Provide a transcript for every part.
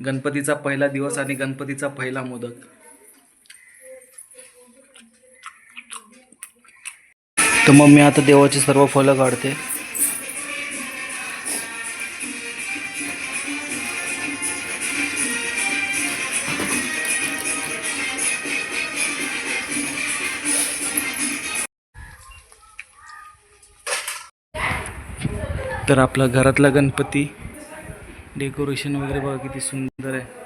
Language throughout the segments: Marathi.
गणपतीचा पहिला दिवस आणि गणपतीचा पहिला मोदक. तर मग मी आता देवाची सर्व फळं काढते. तर आपला घरातला गणपती डेकोरेशन वगैरे बघा किती सुंदर आहे.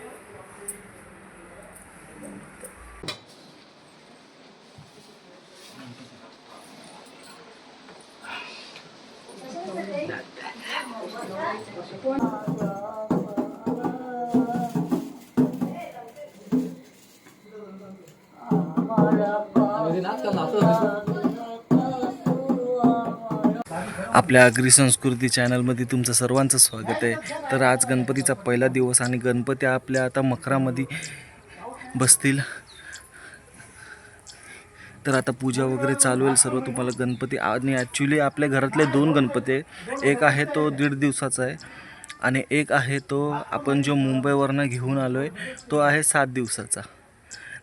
आपल्या अग्री संस्कृती चॅनलमध्ये तुमचं सर्वांचं स्वागत आहे. तर आज गणपतीचा पहिला दिवस आणि गणपती आपल्या आता मकरामध्ये बसतील. तर आता पूजा वगैरे चालू आहे सर्व तुम्हाला गणपती आणि ॲक्च्युली आपल्या घरातले दोन गणपती आहे एक आहे तो दीड दिवसाचा आहे आणि एक आहे तो आपण जो मुंबईवरनं घेऊन आलो आहे तो आहे सात दिवसाचा.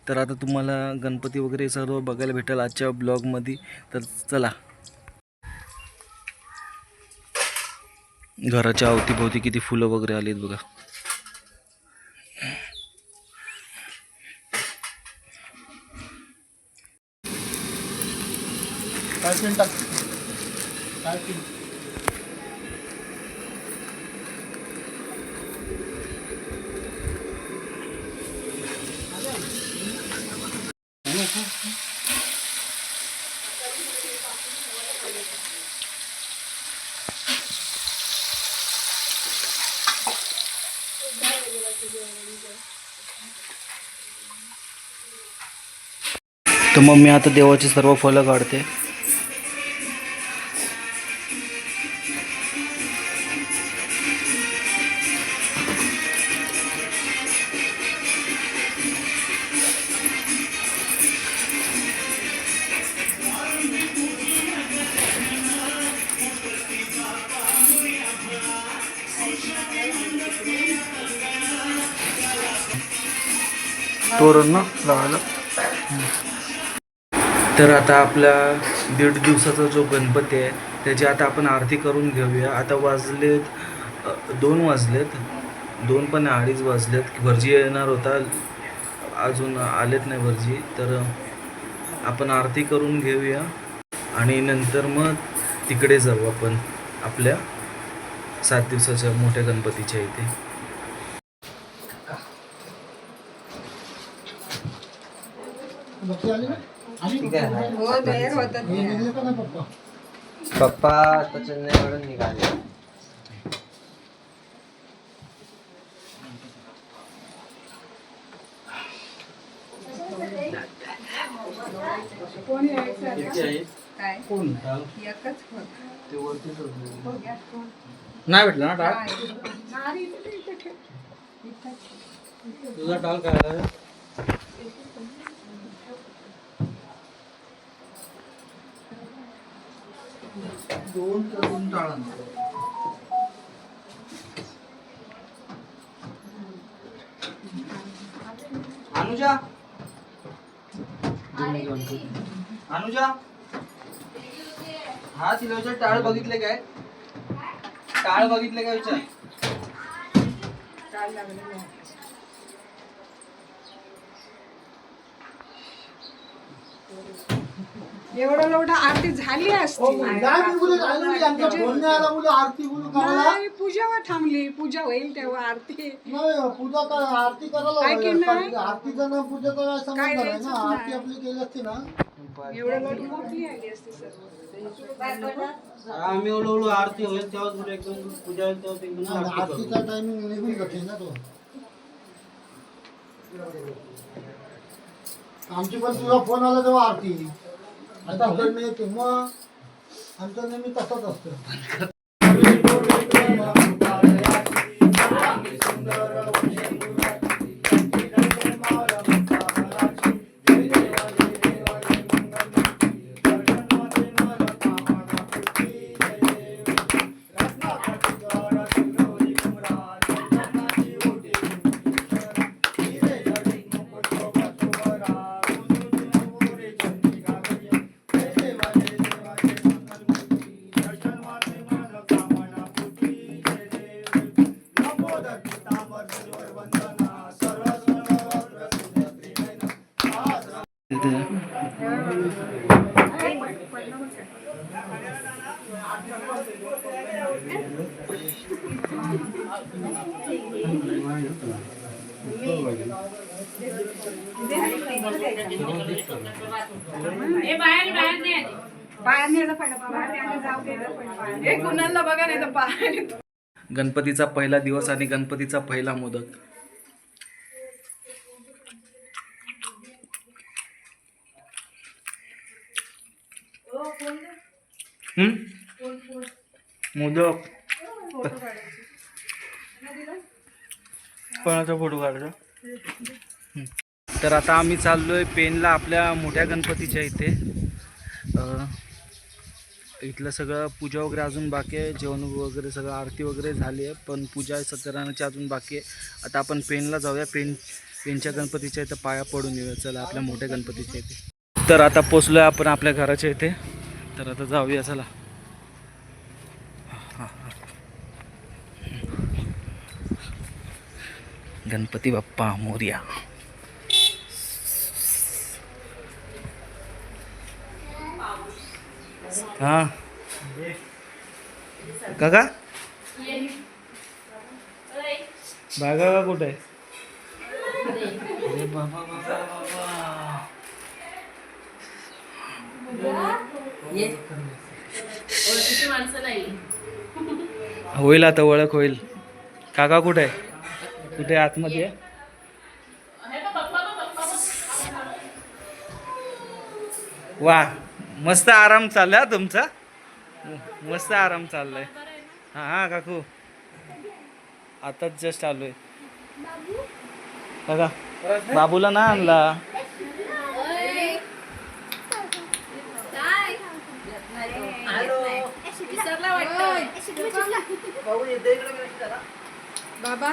तर आता तुम्हाला गणपती वगैरे सर्व बघायला भेटेल आजच्या ब्लॉगमध्ये तर चला. घराच्या अवतीभोवती किती फुलं वगैरे आलीत बघा. तर मग मी आता देवाची सर्व फळं काढते. तोरण ना लावायला. तर आता आपला दीड दिवसाचा जो गणपती आहे त्याची आता आपण आरती करून घेऊया. आता वाजलेत दोन वाजलेत. दोन पण अडीच वाजलेत. भरजी येणार होता. अजून आलेत नाही भरजी तर आपण आरती करून घेऊया. आणि नंतर मग तिकडे जाऊ आपण आपल्या सात दिवसाच्या मोठ्या गणपतीच्या इथे. हो आली ना? पप्पा आता चेन्नईवरून निघाले? नाही भेटलं ना टाळ. तुझा टाळ काय दोन दोन टाळां. अनुजा. अनुजा. हा तिला विचार टाळ बघितले काय? टाळ बघितले काय विचार? टाळ लागलेलं आहे. एवढं एवढं आरती झाली असती. आरती करायला नाही, पूजावर थांबली. पूजा होईल तेव्हा आरती. नाही पूजा कर आरती करायला. नाही? आरतीचं ना पूजेचं काय संबंध नाही द्यायचंच ना आरती. आपली केली असती ना. एवढं लोट मोठी आली असती सर्व आम्ही हळू हळू आरती होईल तेव्हाच कुठे एकदम पूजा होईल तेव्हाच एकदम आणि आरती करू. आरतीचा टायमिंग निघून जाते ना तो. आमची पण तुझा फोन आला तेव्हा आरती. आता इकडनं येते मग आमचं नेहमी तसंच असतं. गणपतीचा पहिला दिवस आणि गणपतीचा पहिला मोदक. मोदक. कोणाचा फोटो काढायचा. तर आता आम्ही चाललोय पेनला आपल्या मोठ्या गणपतीच्या इथे. इथलं सगळं पूजा वगैरे अजून बाकी आहे. जेवण वगैरे सगळं आरती वगैरे झाली आहे. पण पूजा सत्यनारायणाची अजून बाकी आहे. आता आपण पेनला जाऊया. पेन पेनच्या गणपतीच्या इथं पाया पडून येऊया. चला आपल्या मोठ्या गणपतीच्या इथे. तर आता पोचलो आहे आपण आपल्या घराच्या इथे. तर आता जाऊया चला. गणपती बाप्पा मोर्या. हा. काका? बागा का कुठे? आहे बाबा होईल आता ओळख होईल. काका कुठे आहे? कुठे आहे? आतमध्ये? आहे? वा मस्त आराम चाललाय हा तुमचा. मस्त आराम चाललाय. हा हा काकू. आताच जस्ट आलोय. बघा बाबूला ना आणला. बाबा.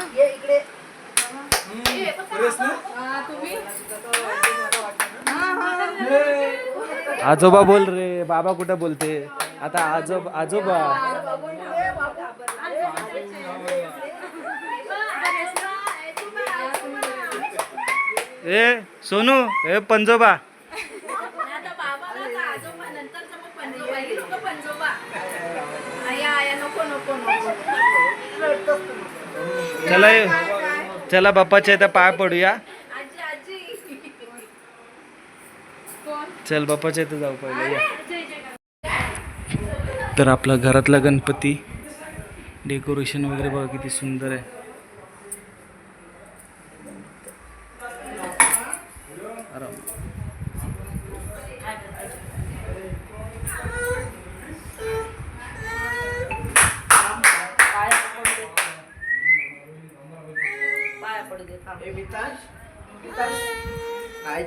आजोबा बोल रे बाबा कुठं बोलते? आता आजोबा आजोबा. ए सोनू ए पंजोबा. चला ये. चला बाप्पाच्या इथं पाय पडूया. चल बाप्पाच्या इथं जाऊ पहिलं या. तर आपला घरातला गणपती डेकोरेशन वगैरे बघा किती सुंदर आहे. आराम.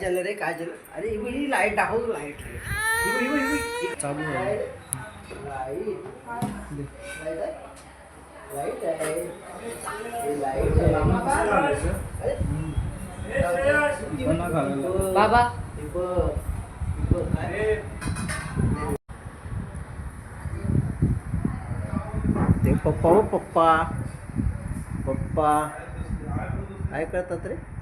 झालं रे काय झालं? अरे इकडे लाइट दाखव लाइट चालू आहे. लाइट आहे. हे. बाबा. हे. हे. ते पप्पा हो पप्पा. पप्पा. काय करतात रे?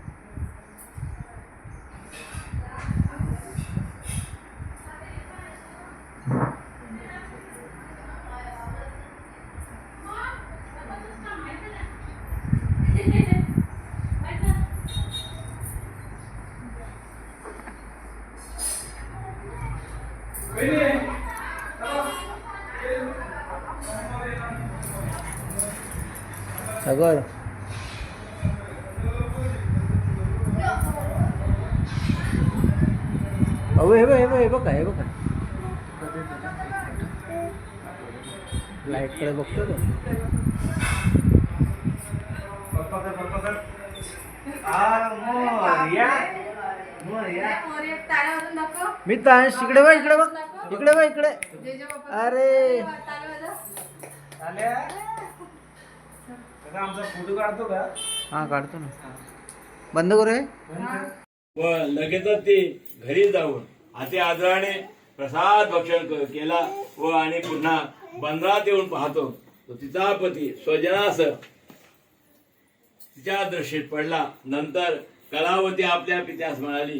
सागर अहो हे बघ हे बघ हे बघ हे बघ लाइटकडे बघतो तो मी तर इकडे बघ इकडे बघ. इकडे बघ इकडे. अरे. आमचा फोटो काढतो का? हा काढतो ना. बंद करू व लगेचच ते घरी जाऊन हाती आदराने प्रसाद भक्षण क- केला व आणि पुन्हा बंदरात येऊन पाहतो. तो तिचा पती स्वजनासह तिच्या दृष्टीत पडला. नंतर कलावती आपल्या पित्यास म्हणाली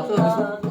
नाच का नाचत